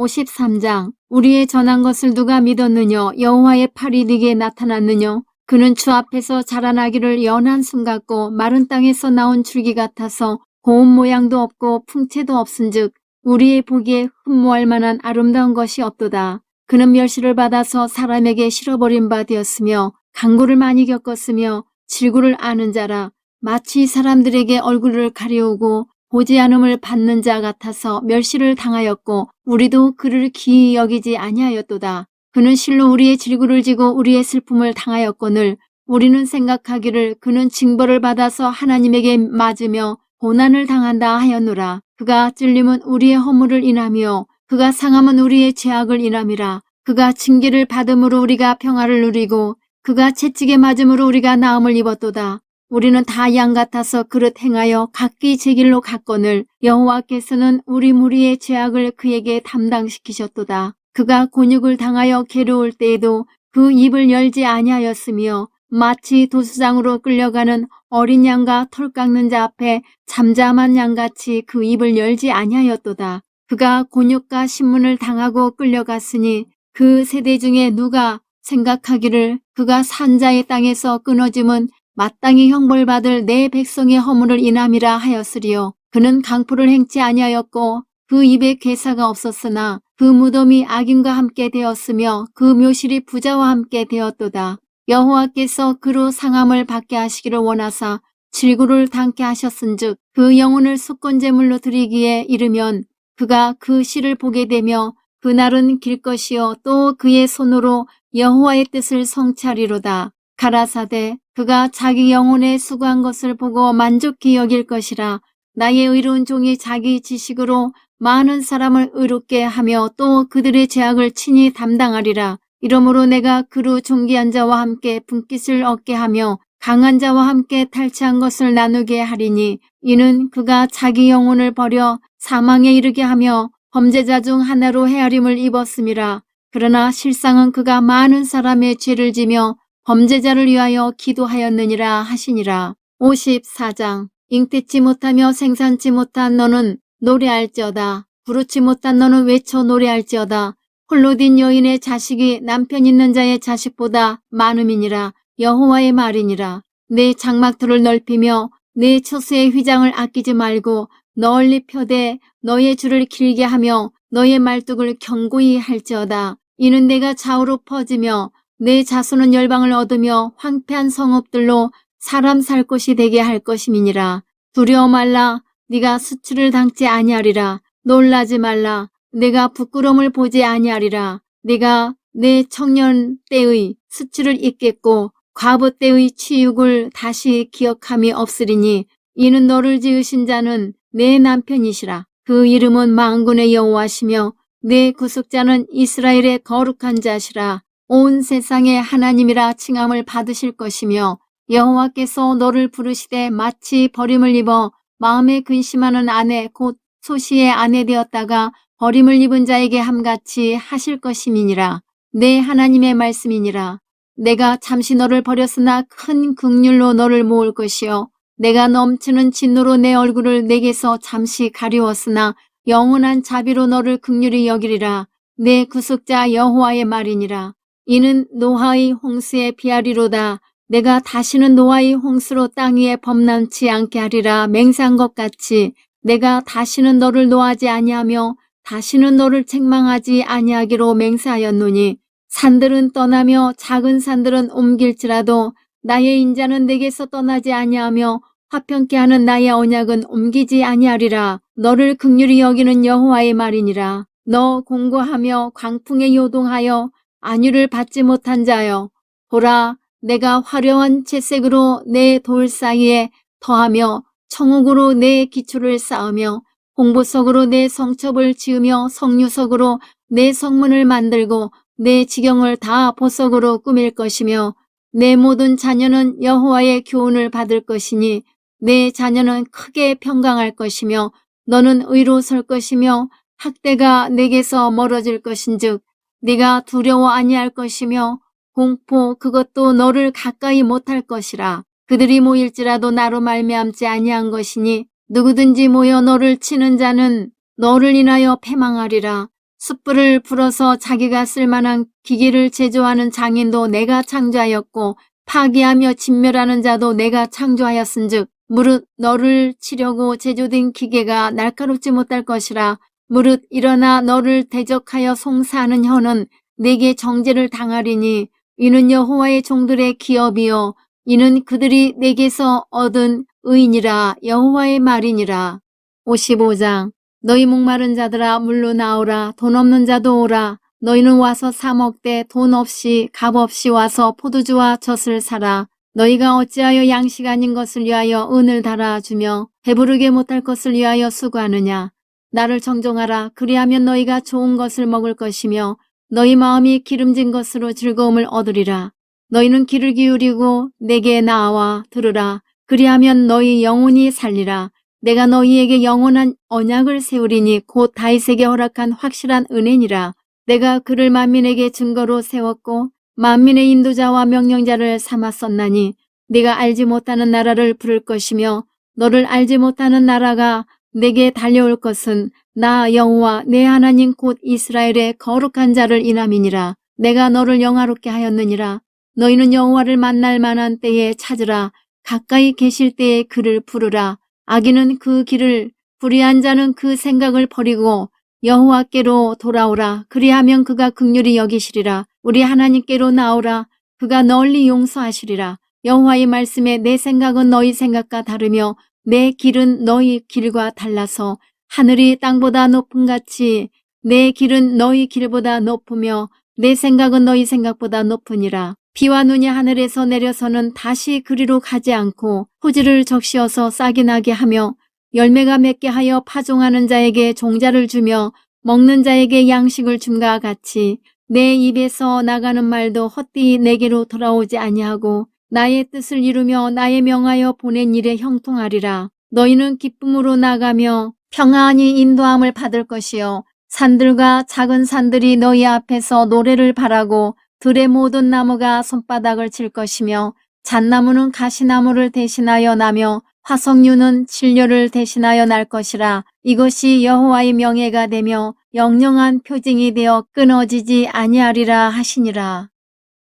53장 우리의 전한 것을 누가 믿었느냐 여호와의 팔이 네게 나타났느냐 그는 주 앞에서 자라나기를 연한 숨 같고 마른 땅에서 나온 줄기 같아서 고운 모양도 없고 풍채도 없은즉 우리의 보기에 흠모할 만한 아름다운 것이 없도다. 그는 멸시를 받아서 사람에게 실어버린 바 되었으며 강구를 많이 겪었으며 질구를 아는 자라 마치 사람들에게 얼굴을 가리우고 보지 않음을 받는 자 같아서 멸시를 당하였고 우리도 그를 기이 여기지 아니하였도다. 그는 실로 우리의 질구를 지고 우리의 슬픔을 당하였거늘 우리는 생각하기를 그는 징벌을 받아서 하나님에게 맞으며 고난을 당한다 하였노라. 그가 찔림은 우리의 허물을 인하며 그가 상함은 우리의 죄악을 인함이라. 그가 징계를 받음으로 우리가 평화를 누리고 그가 채찍에 맞음으로 우리가 나음을 입었도다. 우리는 다 양 같아서 그릇 행하여 각기 제 길로 갔거늘 여호와께서는 우리 무리의 죄악을 그에게 담당시키셨도다. 그가 곤욕을 당하여 괴로울 때에도 그 입을 열지 아니하였으며 마치 도수장으로 끌려가는 어린 양과 털 깎는 자 앞에 잠잠한 양같이 그 입을 열지 아니하였도다. 그가 곤욕과 신문을 당하고 끌려갔으니 그 세대 중에 누가 생각하기를 그가 산자의 땅에서 끊어짐은 마땅히 형벌받을 내 백성의 허물을 인함이라 하였으리요. 그는 강포를 행치 아니하였고 그 입에 괴사가 없었으나 그 무덤이 악인과 함께 되었으며 그 묘실이 부자와 함께 되었도다. 여호와께서 그로 상함을 받게 하시기를 원하사 질구를 담게 하셨은즉 그 영혼을 속건제물로 드리기에 이르면 그가 그 시를 보게 되며 그날은 길 것이요 또 그의 손으로 여호와의 뜻을 성취하리로다. 가라사대 그가 자기 영혼에 수고한 것을 보고 만족히 여길 것이라 나의 의로운 종이 자기 지식으로 많은 사람을 의롭게 하며 또 그들의 죄악을 친히 담당하리라. 이러므로 내가 그로 존귀한 자와 함께 분깃을 얻게 하며 강한 자와 함께 탈취한 것을 나누게 하리니 이는 그가 자기 영혼을 버려 사망에 이르게 하며 범죄자 중 하나로 헤아림을 입었음이라. 그러나 실상은 그가 많은 사람의 죄를 지며 범죄자를 위하여 기도하였느니라 하시니라. 54장 잉태치 못하며 생산치 못한 너는 노래할지어다. 부르지 못한 너는 외쳐 노래할지어다. 홀로 딘 여인의 자식이 남편 있는 자의 자식보다 많음이니라. 여호와의 말이니라. 내 장막들을 넓히며 내 처수의 휘장을 아끼지 말고 널리 펴되 너의 줄을 길게 하며 너의 말뚝을 견고히 할지어다. 이는 내가 좌우로 퍼지며 내 자손은 열방을 얻으며 황폐한 성읍들로 사람 살 곳이 되게 할 것임이니라. 두려워 말라. 네가 수치를 당치 아니하리라. 놀라지 말라. 내가 부끄러움을 보지 아니하리라. 네가 내 청년 때의 수치를 잊겠고 과부 때의 치욕을 다시 기억함이 없으리니 이는 너를 지으신 자는 내 남편이시라. 그 이름은 망군의 여호와시며 내 구속자는 이스라엘의 거룩한 자시라. 온 세상의 하나님이라 칭함을 받으실 것이며 여호와께서 너를 부르시되 마치 버림을 입어 마음에 근심하는 아내 곧 소시의 아내 되었다가 버림을 입은 자에게 함같이 하실 것임이니라. 내 하나님의 말씀이니라. 내가 잠시 너를 버렸으나 큰 극률로 너를 모을 것이요. 내가 넘치는 진노로 내 얼굴을 내게서 잠시 가리웠으나 영원한 자비로 너를 극률히 여기리라. 내 구속자 여호와의 말이니라. 이는 노아의 홍수의 비하리로다. 내가 다시는 노아의 홍수로 땅 위에 범람치 않게 하리라 맹세한 것 같이. 내가 다시는 너를 노하지 아니하며 다시는 너를 책망하지 아니하기로 맹세하였노니. 산들은 떠나며 작은 산들은 옮길지라도 나의 인자는 내게서 떠나지 아니하며 화평케 하는 나의 언약은 옮기지 아니하리라. 너를 극률히 여기는 여호와의 말이니라. 너 공고하며 광풍에 요동하여 안위를 받지 못한 자여 보라 내가 화려한 채색으로 내 돌 사이에 더하며 청옥으로 내 기초를 쌓으며 홍보석으로 내 성첩을 지으며 성유석으로 내 성문을 만들고 내 지경을 다 보석으로 꾸밀 것이며 내 모든 자녀는 여호와의 교훈을 받을 것이니 내 자녀는 크게 평강할 것이며 너는 의로 설 것이며 학대가 내게서 멀어질 것인즉 네가 두려워 아니할 것이며 공포 그것도 너를 가까이 못할 것이라. 그들이 모일지라도 나로 말미암지 아니한 것이니 누구든지 모여 너를 치는 자는 너를 인하여 패망하리라. 숯불을 불어서 자기가 쓸만한 기계를 제조하는 장인도 내가 창조하였고 파괴하며 진멸하는 자도 내가 창조하였은즉 무릇 너를 치려고 제조된 기계가 날카롭지 못할 것이라 무릇 일어나 너를 대적하여 송사하는 혀는 내게 정죄를 당하리니 이는 여호와의 종들의 기업이요 이는 그들이 내게서 얻은 의인이라 여호와의 말이니라. 55장 너희 목마른 자들아 물로 나오라 돈 없는 자도 오라 너희는 와서 사 먹되 돈 없이 값 없이 와서 포도주와 젖을 사라 너희가 어찌하여 양식 아닌 것을 위하여 은을 달아주며 배부르게 못할 것을 위하여 수고하느냐 나를 정종하라. 그리하면 너희가 좋은 것을 먹을 것이며 너희 마음이 기름진 것으로 즐거움을 얻으리라. 너희는 귀를 기울이고 내게 나와 들으라. 그리하면 너희 영혼이 살리라. 내가 너희에게 영원한 언약을 세우리니 곧 다윗에게 허락한 확실한 은혜니라. 내가 그를 만민에게 증거로 세웠고 만민의 인도자와 명령자를 삼았었나니 네가 알지 못하는 나라를 부를 것이며 너를 알지 못하는 나라가 내게 달려올 것은 나 여호와 내 하나님 곧 이스라엘의 거룩한 자를 인함이니라. 내가 너를 영화롭게 하였느니라. 너희는 여호와를 만날 만한 때에 찾으라. 가까이 계실 때에 그를 부르라. 악인은 그 길을 불의한 자는 그 생각을 버리고 여호와께로 돌아오라. 그리하면 그가 극률이 여기시리라. 우리 하나님께로 나오라. 그가 널리 용서하시리라. 여호와의 말씀에 내 생각은 너희 생각과 다르며 내 길은 너희 길과 달라서 하늘이 땅보다 높은 같이 내 길은 너희 길보다 높으며 내 생각은 너희 생각보다 높으니라. 비와 눈이 하늘에서 내려서는 다시 그리로 가지 않고 토지를 적시어서 싹이 나게 하며 열매가 맺게 하여 파종하는 자에게 종자를 주며 먹는 자에게 양식을 줌과 같이 내 입에서 나가는 말도 헛되이 내게로 돌아오지 아니하고 나의 뜻을 이루며 나의 명하여 보낸 일에 형통하리라. 너희는 기쁨으로 나가며 평안히 인도함을 받을 것이요 산들과 작은 산들이 너희 앞에서 노래를 바라고 들의 모든 나무가 손바닥을 칠 것이며 잣나무는 가시나무를 대신하여 나며 화석류는 진료를 대신하여 날 것이라 이것이 여호와의 명예가 되며 영영한 표징이 되어 끊어지지 아니하리라 하시니라.